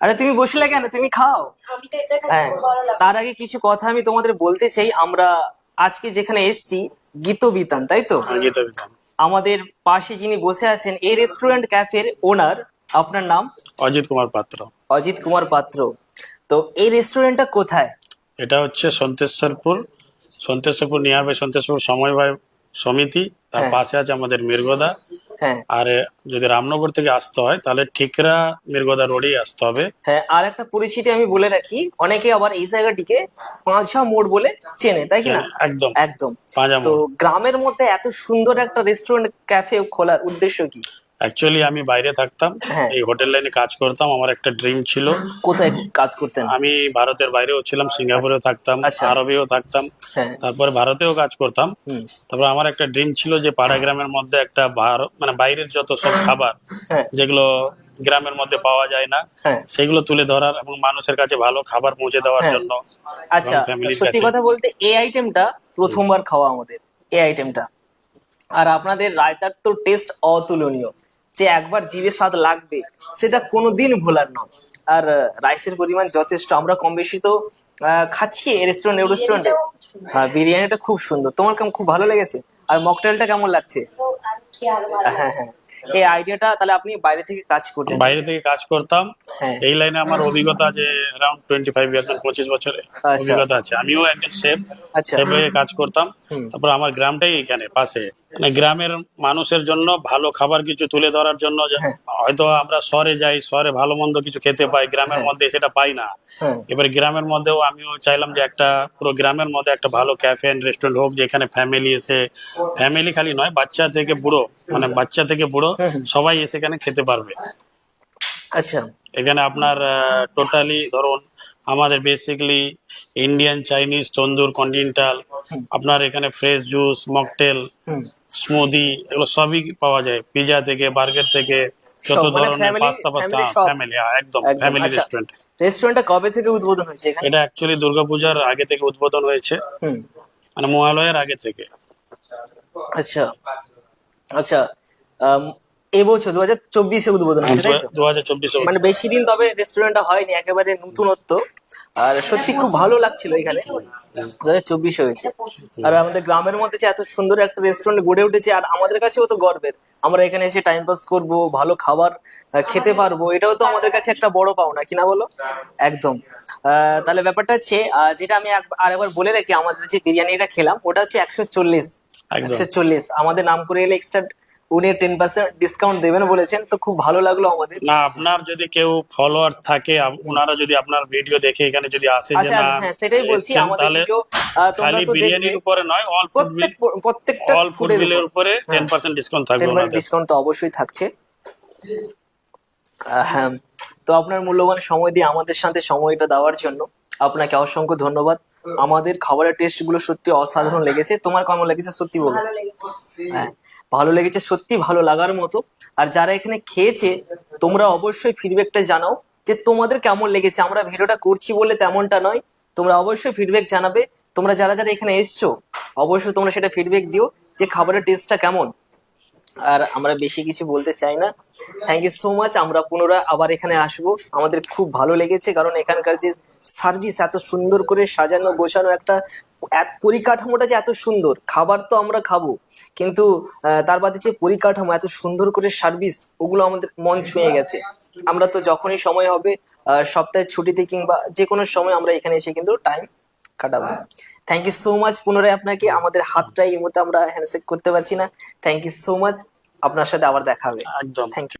আরে তুমি বসলে কেন? তুমি খাও। আমি তো এটা খেতে হ্যাঁ তার আগে কিছু কথা আমি তোমাদের বলতে চাই। আমরা আজকে যেখানে এসেছি গীতবিতান তাই তো? গীত আমাদের পাশে যিনি বসে আছেন এই রেস্টুরেন্ট ক্যাফের ওনার আপনার নাম? অজিত কুমার পাত্র। অজিত কুমার পাত্র। তো এই রেস্টুরেন্টটা কোথায়? এটা হচ্ছে সন্তেশ্বরপুর। সন্তেশ্বরপুর নিয়ার বাই সন্তেশ্বরপুর সমবায় সমিতি তার হ্যাঁ। পাশে আছে আমাদের মির্গদা। হ্যাঁ। আর যদি রামনগর থেকে আসতে হয় তাহলে ঠিকরা মির্গদা রোডেই আসতে হবে। হ্যাঁ আর একটা পরিচিতি আমি বলে রাখি অনেকে আবার এই জায়গাটিকে পাঁচা মোড় বলে চেনে তাই কি না? একদম। একদম। পাঁজা তো গ্রামের মধ্যে এত সুন্দর একটা রেস্টুরেন্ট ক্যাফে খোলার উদ্দেশ্য কি? অ্যাকচুয়ালি আমি বাইরে থাকতাম হ্যাঁ। এই হোটেল লাইনে কাজ করতাম আমার একটা ড্রিম ছিল। কোথায় কাজ করতেন? আমি ভারতের বাইরেও ছিলাম সিঙ্গাপুরে থাকতাম আচ্ছা। আরবেও থাকতাম হ্যাঁ। তারপরে ভারতেও কাজ করতাম। তারপর আমার একটা ড্রিম ছিল যে পাড়া গ্রামের মধ্যে একটা মানে বাইরের যত সব খাবার হ্যাঁ। যেগুলো গ্রামের মধ্যে পাওয়া যায় না সেগুলো তুলে ধরার এবং মানুষের কাছে ভালো খাবার পৌঁছে দেওয়ার। জন্য আচ্ছা সত্যি কথা বলতে এই আইটেমটা প্রথমবার খাওয়া আমাদের এই আইটেমটা আর আপনাদের রায়তার তো টেস্ট অতুলনীয়। যে একবার জিভে স্বাদ লাগবে সেটা কোনোদিন ভোলার নয়। আর রাইসের পরিমাণ যথেষ্ট আমরা কম বেশি তো আহ, খাচ্ছি রেস্টুরেন্ট রেস্টুরেন্টে হ্যাঁ বিরিয়ানিটা খুব সুন্দর। তোমার কেমন খুব ভালো লেগেছে? আর মকটেলটা কেমন লাগছে? হ্যাঁ হ্যাঁ। এই আইডিয়াটা তাহলে আপনি বাইরে থেকে কাজ করতেন। বাইরে থেকে কাজ করতাম। হ্যাঁ। এই লাইনে আমার অভিজ্ঞতা আছে টোয়েন্টি ফাইভ ইয়ার্স পঁচিশ বছরে আচ্ছা। অভিজ্ঞতা আছে। আমিও একজন শেফ আচ্ছা। শেফে কাজ করতাম। তারপর আমার গ্রামটাই এখানে পাশে। মানে গ্রামের মানুষের জন্য ভালো খাবার কিছু তুলে ধরার জন্য হ্যাঁ। হয়তো আমরা শহরে যাই শহরে ভালো মন্দ কিছু খেতে পাই গ্রামের মধ্যে সেটা পাই না। হ্যাঁ। এবার গ্রামের মধ্যেও আমিও চাইলাম যে একটা পুরো গ্রামের মধ্যে একটা ভালো ক্যাফে এন্ড রেস্টুরেন্ট হোক যেখানে ফ্যামিলি এসে ফ্যামিলি খালি নয় বাচ্চা থেকে বুড়ো মানে বাচ্চা থেকে বুড়ো সবাই এসে এখানে খেতে পারবে। আচ্ছা। এখানে আপনার টোটালি ধরুন আমাদের basically Indian Chinese tandoor continental আপনার এখানে ফ্রেশ জুস মকটেল স্মুদি এগুলো সবই পাওয়া যায়। পিজা থেকে বার্গার থেকে যত মানে ধরনের পাস্তা পাস্তা ফ্যামিলি একদম ফ্যামিলি রেস্টুরেন্ট রেস্টুরেন্টটা কবে থেকে উদ্বোধন হয়েছে এখানে? এটা অ্যাকচুয়ালি দুর্গাপূজার আগে থেকে উদ্বোধন হয়েছে। হুম। মানে মহালয়ের আগে থেকে। আচ্ছা আচ্ছা এবছর দু হাজার চব্বিশে উদ্বোধন হয়েছে তাই তো? দু হাজার চব্বিশে মানে বেশি দিন তবে রেস্টুরেন্টটা হয়নি একেবারে নতুনত্ব। আর সত্যি খুব ভালো লাগছিল এখানে। দু হাজার চব্বিশে হয়েছে। আর আমাদের গ্রামের মধ্যে যে এত সুন্দর একটা রেস্টুরেন্ট গড়ে উঠেছে আর আমাদের কাছেও তো গর্বের। আমরা এখানে এসে টাইম পাস করব ভালো খাবার খেতে পারব এটাও তো আমাদের কাছে একটা বড় পাওনা কি না বলো? একদম। আহ, তাহলে ব্যাপারটা হচ্ছে যেটা আমি আরেকবার বলে রাখি আমাদের যে বিরিয়ানিটা খেলাম ওটা হচ্ছে একশো চল্লিশ। একশো চল্লিশ। আমাদের নাম করে এলে এক্সট্রা উনি টেন পার্সেন্ট ডিসকাউন্ট দেবেন বলেছেন তো খুব ভালো লাগল আমাদের। না আপনার যদি কেউ ফলোয়ার থাকে ওনারা যদি আপনার ভিডিও দেখে এখানে যদি আসে যে আচ্ছা না হ্যাঁ সেটাই বলছি আমাদের ভিডিও খালি বিরিয়ানির উপরে নয় অল ফুড প্রত্যেক প্রত্যেকটা অল ফুড বিলের উপরে টেন পার্সেন্ট ডিসকাউন্ট থাকবে ওনাদের। ডিসকাউন্ট তো অবশ্যই থাকছে। হ্যাঁ তো আপনার মূল্যবান সময় দিয়ে আমাদের সাথে সময়টা দেওয়ার জন্য আপনাকে অসংখ্য ধন্যবাদ। আমাদের খাবারের টেস্টগুলো সত্যি অসাধারণ লেগেছে। তোমার কেমন লেগেছে সত্যি বলো? ভালো লেগেছে। হ্যাঁ ভালো লেগেছে সত্যি ভালো লাগার মতো। আর যারা এখানে খেয়েছে তোমরা অবশ্যই ফিডব্যাকটা জানাও যে তোমাদের কেমন লেগেছে। আমরা ভিডিওটা করছি বলে তেমনটা নয় তোমরা অবশ্যই ফিডব্যাক জানাবে। তোমরা যারা যারা এখানে এসছো অবশ্যই তোমরা সেটা ফিডব্যাক দিও যে খাবারের টেস্টটা কেমন। আর আমরা বেশি কিছু বলতে চাই না। থ্যাংক ইউ সো মাচ আমরা পুনরায় আবার এখানে আসব। আমাদের খুব ভালো লেগেছে কারণ এখানকার যে সার্ভিস এত সুন্দর করে সাজানো, গোছানো একটা এক পরিকাঠামোটা যে এত সুন্দর। খাবার তো আমরা খাব, কিন্তু তার বাদে যে পরিকাঠামো এত সুন্দর করে সার্ভিস ওগুলো আমাদের মন ছুঁয়ে গেছে। আমরা তো যখনই সময় হবে সপ্তাহের ছুটিতে কিংবা যে কোনো সময় আমরা এখানে এসে কিন্তু টাইম কাটাবো। থ্যাংক ইউ সো মাচ পুনরায় আপনাকে। আমাদের হাতটা এই মতো আমরা হ্যান্ডশেক করতে পারছি না। থ্যাংক ইউ সো মাচ আপনার সাথে আবার দেখা হবে। একদম। Thank you